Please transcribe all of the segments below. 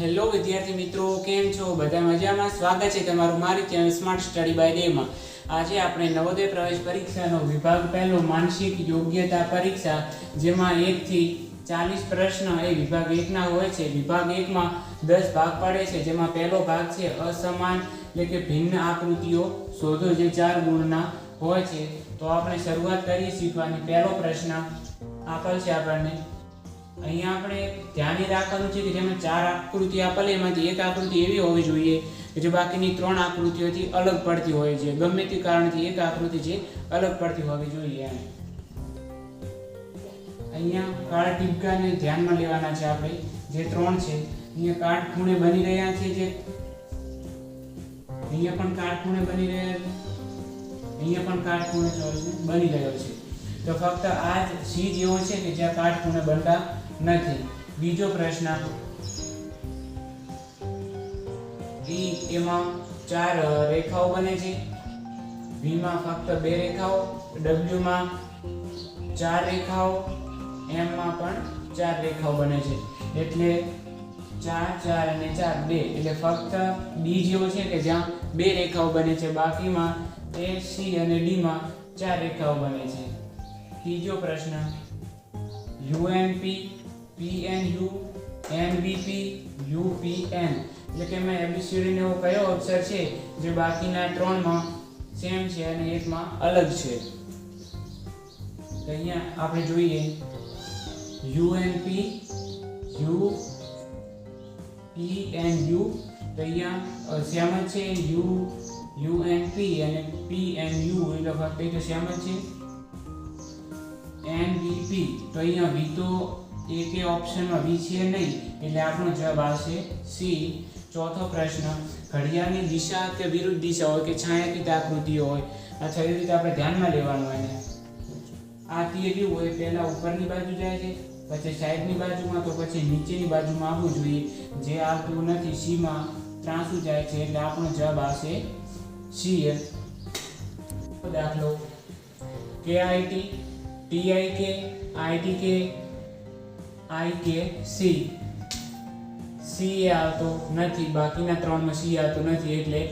Hello વિદ્યાર્થી મિત્રો, કેમ છો? બધા મજામાં? સ્વાગત છે તમારું મારી ચેનલ સ્માર્ટ સ્ટડી બાય ડેમાં આજે આપણે નવોદય પ્રવેશ પરીક્ષાનો વિભાગ પહેલો માનસિક યોગ્યતા પરીક્ષા, જેમાં એકથી ચાલીસ પ્રશ્ન એ વિભાગ એકના હોય છે. વિભાગ એકમાં દસ ભાગ પાડે છે, જેમાં પહેલો ભાગ છે અસમાન, એટલે કે ભિન્ન આકૃતિઓ શોધો, જે ચાર ગુણના હોય છે. તો આપણે શરૂઆત કરીએ શીખવાની. પહેલો પ્રશ્ન આપેલ છે આપણને. અહીંયા આપણે ધ્યાને રાખવાનું છે કે જેમાં ચાર આકૃતિ આપેલી, એમાંથી એક આકૃતિ એવી હોવી જોઈએ કે જે બાકીની ત્રણ આકૃતિઓથી અલગ પડતી હોય છે. ગમે તે કારણથી એક આકૃતિ છે અલગ પડતી હોવી જોઈએ અહીંયા કાળા ટીપકાને ધ્યાનમાં લેવાના છે આપણે. જે ત્રણ છે, અહીંયા કાટખૂણે બની રહ્યા છે જે. અહીંયા પણ કાટખૂણે બની રહ્યા અહીંયા પણ કાટખૂણે બની રહ્યો છે. તો ફક્ત આ જ સી જેવો છે કે જ્યાં કાટખૂણે બનતા નથી. બીજો પ્રશ્ન ઈ એમાં ચાર રેખાઓ બને છે. V માં ફક્ત બે રેખાઓ, ડબ્લ્યુમાં ચાર રેખાઓ, એમમાં પણ ચાર રેખાઓ બને છે. એટલે ચાર ચાર અને ચાર, બે. એટલે ફક્ત ડી જેવો છે કે જ્યાં બે રેખાઓ બને છે. બાકીમાં એ સી અને ડીમાં ચાર રેખાઓ બને છે. ત્રીજો પ્રશ્ન. યુએનપી પીએનયુ એનબીપી યુપીએન એટલે કે મેં એબીસીડી એવો કયો અક્ષર છે જે બાકીના ત્રણમાં સેમ છે અને એકમાં અલગ છે? તો અહીંયા આપણે જોઈએ. UNP U P N U તો અહીંયા સેમ જ છે યુ યુએનપી અને પી એન યુ એ તો સેમ જ છે. એનવીપી તો અહીંયા વી તો એકે ઓપ્શનમાં વી છે નહીં, એટલે આપણો જવાબ આવશે સી ચોથો પ્રશ્ન, ઘડિયાળની દિશા કે વિરુદ્ધ દિશા હોય કે છાયાંકિત આકૃતિઓ હોય? અથવા એવી રીતે આપણે ધ્યાનમાં લેવાનું એને. આ તીર કેવું હોય? પહેલાં ઉપરની બાજુ જાય છે, પછી સાઈડની બાજુમાં, તો પછી નીચેની બાજુમાં આવવું જોઈએ. જે આવતું નથી સીમાં ત્રાસુ જાય છે, એટલે આપણો જવાબ આવશે સી દાખલો. KIT TIK ITK, IK C. C એ આવતો નથી. બાકીના ત્રણમાં સી આવતો નથી એટલે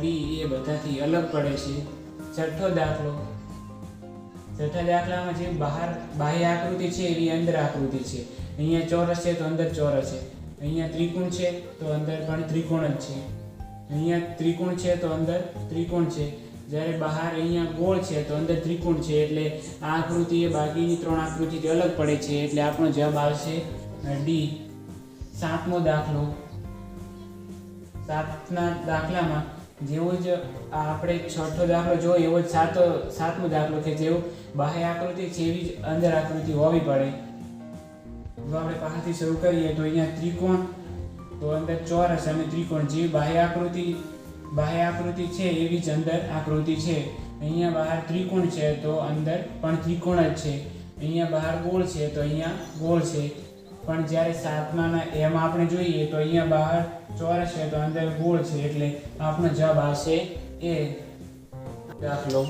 ડી એ બધાથી અલગ પડે છે. છઠ્ઠો દાખલો. છઠ્ઠા દાખલામાં જે બહાર બાહ્ય આકૃતિ છે એવી અંદર આકૃતિ છે. અહીંયા ચોરસ છે તો અંદર ચોરસ છે. અહીંયા ત્રિકોણ છે તો અંદર પણ ત્રિકોણ જ છે. અહીંયા ત્રિકોણ છે તો અંદર ત્રિકોણ છે. જ્યારે બહાર અહીંયા ગોળ છે તો અંદર ત્રિકોણ છે એટલે આ આકૃતિ એ બાકીની ત્રણ આકૃતિથી અલગ પડે છે એટલે આપણો જવાબ આવશે ડી સાતમો દાખલો. સાતના દાખલામાં જેવો જ આપણે છઠ્ઠો દાખલો જોઈએ એવો જ સાતો, સાતમો દાખલો કે જેવો બાહ્ય આકૃતિ છે એવી જ અંદર આકૃતિ હોવી પડે. જો આપણે પાસેથી શરૂ કરીએ તો અહીંયા ત્રિકોણ, તો અંદર ચોરસ અને ત્રિકોણ, જે બાહ્ય આકૃતિ બાહ્ય આકૃતિ છે એવી જ અંદર આકૃતિ છે. અહીંયા બહાર ત્રિકોણ છે તો અંદર પણ ત્રિકોણ જ છે. અહીંયા બહાર ગોળ છે તો અહીંયા ગોળ છે. પણ જ્યારે સાતમાના એમાં આપણે જોઈએ તો અહીંયા બહાર ચોરસ છે તો અંદર ગોળ છે એટલે આપણો જવાબ આવશે એ. દાખલો.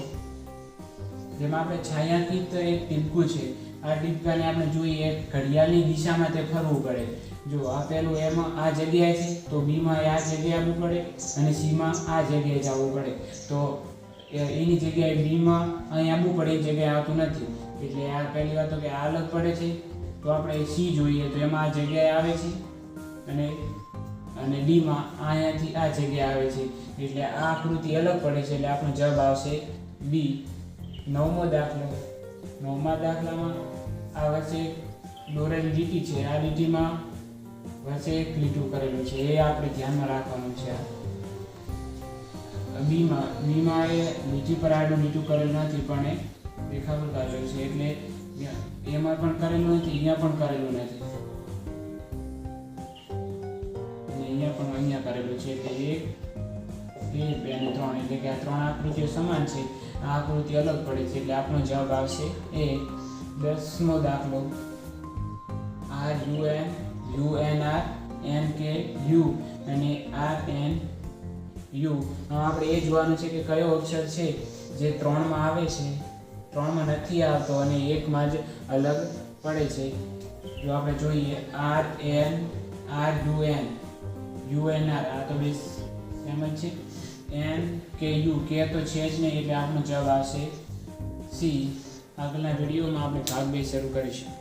જેમાં આપણે છાયાંકિત એક ટીપકું છે. આ ટીપકાને આપણે જોઈએ ઘડિયાળની દિશામાં તે ફરવું પડે. જો આ પહેલું એમાં આ જગ્યાએ છે, તો બીમાં આ જગ્યાએ આવવું પડે અને સીમાં આ જગ્યાએ જવું પડે. તો એની જગ્યાએ બીમાં અહીં આવવું પડે, એ જગ્યાએ આવતું નથી. એટલે આ પહેલી વાત તો કે આ અલગ પડે છે, તો આપણે સી જોઈએ, તો એમાં આ જગ્યાએ આવે છે અને અને ડીમાં અહીંયાથી આ જગ્યાએ આવે છે. એટલે આ આકૃતિ અલગ પડે છે, એટલે આપણો જવાબ આવશે બી. નવમો દાખલો. નવમા દાખલામાં આ વચ્ચે દોરેલી લીટી છે. આ લીટીમાં વચ્ચે એક લીટું કરેલું છે. એ આપણે ધ્યાનમાં રાખવાનું છે બીમાં બીમાં એ લીટી પર આડું લીટું કરેલું નથી, પણ એ દેખાવું કરેલું છે. એટલે એમાં પણ કરેલું નથી, અહીંયા પણ કરેલું નથી. અહીંયા પણ અહીંયા કરેલું છે. એટલે એક, બે બે અને ત્રણ. એટલે કે આ ત્રણ આકૃતિઓ સમાન છે. આ આકૃતિ અલગ પડે છે. એટલે આપણો જવાબ આવશે એ દસમો દાખલો. R U N U N R N K U અને આર, એન, યુ. આપણે એ જોવાનું છે કે કયો અક્ષર છે જે ત્રણમાં આવે છે. ત્રણમાં નથી આવતો અને એકમાં જ અલગ પડે છે. જો આપણે જોઈએ, R, N, R U N U N R આ તો બે સેમ જ છે. એન કે યુ, કે તો છે જ નહીં એટલે આપણો જવાબ આવશે સી. આગળના વિડીયોમાં આપણે ભાગ બે શરૂ કરીશું.